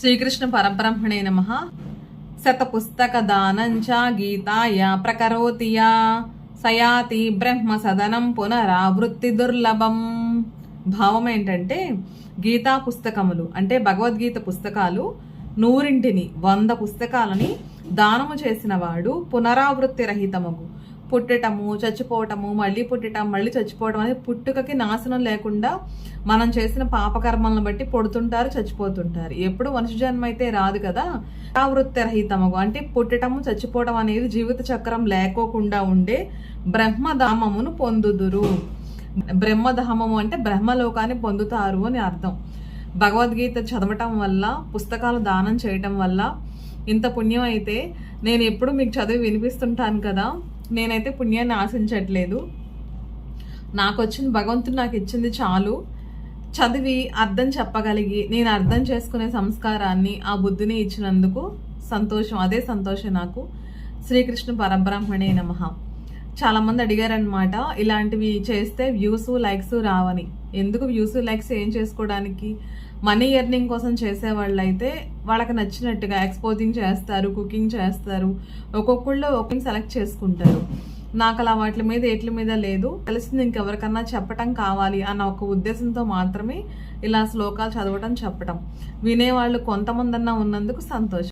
శ్రీకృష్ణ పరబ్రహ్మణే నమ. శత పుస్తక దానంచ గీతాయ ప్రకరోతియా సయాతి బ్రహ్మ సదనం పునరావృత్తి దుర్లభం. భావం ఏంటంటే గీతా పుస్తకములు అంటే భగవద్గీత పుస్తకాలు నూరింటిని వంద పుస్తకాలని దానము చేసిన వాడు పునరావృత్తి రహితముకు పుట్టటము చచ్చిపోవటము మళ్ళీ పుట్టటం మళ్ళీ చచ్చిపోవటం అనేది పుట్టుకకి నాశనం లేకుండా మనం చేసిన పాపకర్మలను బట్టి పుడుతుంటారు చచ్చిపోతుంటారు. ఎప్పుడు మనుషు జన్మ అయితే రాదు కదా. పునరావృత్తి అంటే పుట్టటము చచ్చిపోవటం అనేది జీవిత చక్రం లేకోకుండా ఉండే బ్రహ్మధామమును పొందుదురు. బ్రహ్మధామము అంటే బ్రహ్మలోకాన్ని పొందుతారు అని అర్థం. భగవద్గీత చదవటం వల్ల పుస్తకాలు దానం చేయటం వల్ల ఇంత పుణ్యం అయితే నేను ఎప్పుడు మీకు చదివి వినిపిస్తుంటాను కదా. నేనైతే పుణ్యాన్ని ఆశించట్లేదు. నాకు వచ్చింది భగవంతుడు నాకు ఇచ్చింది చాలు. చదివి అర్థం చెప్పగలిగి నేను అర్థం చేసుకునే సంస్కారాన్ని ఆ బుద్ధిని ఇచ్చినందుకు సంతోషం అదే సంతోషం నాకు. శ్రీకృష్ణ పరబ్రహ్మణే నమ. చాలామంది అడిగారనమాట ఇలాంటివి చేస్తే వ్యూస్ లైక్స్ రావని. ఎందుకు వ్యూస్ లైక్స్ ఏం చేసుకోవడానికి? మనీ ఎర్నింగ్ కోసం చేసేవాళ్ళు అయితే వాళ్ళకి నచ్చినట్టుగా ఎక్స్పోజింగ్ చేస్తారు కుకింగ్ చేస్తారు ఒక్కొక్కళ్ళు ఒక్కొక్క సెలెక్ట్ చేసుకుంటారు. నాకు అలా వాటి మీద ఏట్ల మీద లేదు. తెలిసింది ఇంకెవరికన్నా చెప్పటం కావాలి అన్న ఒక ఉద్దేశంతో మాత్రమే ఇలా శ్లోకాలు చదవటం చెప్పటం. వినేవాళ్ళు కొంతమందన్నా ఉన్నందుకు సంతోషం.